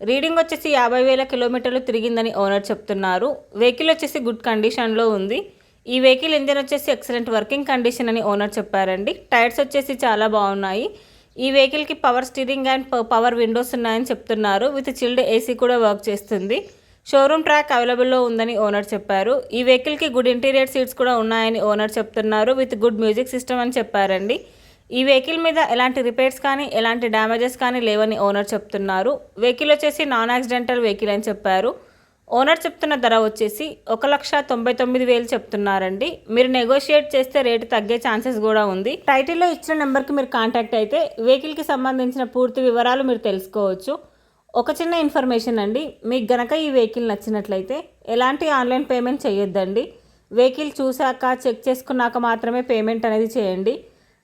Reading వచ్చేసి యాభై వేల కిలోమీటర్లు తిరిగిందని ఓనర్ చెప్తున్నారు. వెహికల్ వచ్చేసి గుడ్ కండిషన్లో ఉంది. ఈ వెహికల్ ఇంజన్ వచ్చేసి ఎక్సలెంట్ వర్కింగ్ కండిషన్ అని ఓనర్ చెప్పారండి. టైర్స్ వచ్చేసి చాలా బాగున్నాయి. ఈ వెహికల్కి power steering and power windows ఉన్నాయని చెప్తున్నారు. విత్ చిల్డ్ ఏసీ కూడా వర్క్ చేస్తుంది. షోరూమ్ ట్రాక్ అవైలబుల్లో ఉందని ఓనర్ చెప్పారు. ఈ వెహికల్కి గుడ్ ఇంటీరియర్ సీట్స్ కూడా ఉన్నాయని ఓనర్ చెప్తున్నారు. విత్ గుడ్ మ్యూజిక్ సిస్టమ్ అని చెప్పారండి. ఈ వెహికల్ మీద ఎలాంటి రిపేర్స్ కానీ ఎలాంటి డ్యామేజెస్ కానీ లేవని ఓనర్ చెప్తున్నారు. వెహికల్ వచ్చేసి నాన్ యాక్సిడెంటల్ వెహికల్ అని చెప్పారు. ఓనర్ చెప్తున్న ధర వచ్చేసి ఒక లక్ష తొంభై తొమ్మిది వేలు చెప్తున్నారండి. మీరు నెగోషియేట్ చేస్తే రేటు తగ్గే ఛాన్సెస్ కూడా ఉంది. టైటిల్లో ఇచ్చిన నెంబర్కి మీరు కాంటాక్ట్ అయితే వెహికల్కి సంబంధించిన పూర్తి వివరాలు మీరు తెలుసుకోవచ్చు. ఒక చిన్న ఇన్ఫర్మేషన్ అండి. మీకు గనక ఈ వెహికల్ నచ్చినట్లయితే ఎలాంటి ఆన్లైన్ పేమెంట్ చేయొద్దండి. వెహికల్ చూశాక చెక్ చేసుకున్నాక మాత్రమే పేమెంట్ అనేది చేయండి.